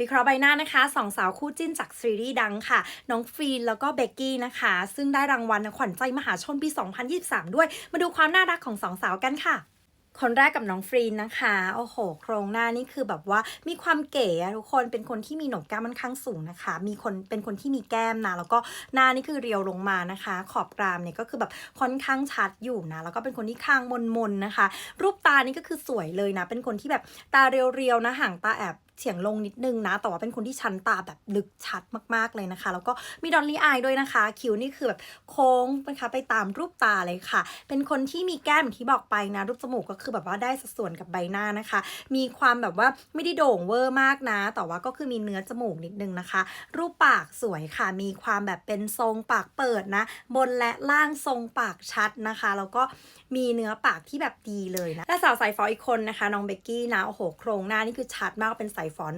วิเคราะห์ใบหน้านะคะสองสาวคู่จิ้นจากซีรีส์ดังค่ะ น้องฟรีนแล้วก็เบกกี้นะคะ ซึ่งได้รางวัลขวัญใจมหาชนปี 2023 ด้วย มาดูความน่ารักของสองสาวกันค่ะคนแรกกับน้องฟรีนนะคะ โอ้โห โครงหน้านี่คือแบบว่ามีความเก๋อะทุกคน เป็นคนที่มีหนกแก้มค่อนข้างสูงนะคะ มีคนเป็นคนที่มีแก้มนะ แล้วก็หน้านี่คือเรียวลงมานะคะ ขอบกรามเนี่ยก็คือแบบค่อนข้างชัดอยู่นะ แล้วก็เป็นคนที่คางมนๆนะคะ รูปตานี่ก็คือสวยเลยนะ เป็นคนที่แบบตาเรียวๆนะ ห่างตาแอบ เฉียงลงนิดนึงนะ แต่ว่าเป็นคนที่ชั้นตาแบบลึกชัดมากๆเลยนะคะ แล้วก็มีดอลลี่อายด้วยนะคะ คิ้วนี่คือแบบโค้งนะคะไปตามรูปตาเลยค่ะ เป็นคนที่มีแก้มที่บอกไปนะ รูปจมูกก็คือแบบว่าได้สัดส่วนกับใบหน้านะคะ มีความแบบว่าไม่ได้โด่งเวอร์มากนะ แต่ว่าก็คือมีเนื้อจมูกนิดนึงนะคะ รูปปากสวยค่ะ มีความแบบเป็นทรงปากเปิดนะ บนและล่างทรงปากชัดนะคะ แล้วก็มีเนื้อปากที่แบบดีเลยนะและสาวสายฝออีกคนนะคะน้องเบกกี้นะโอ้โหโครงหน้านี่คือชัดมากเป็นสายฝอ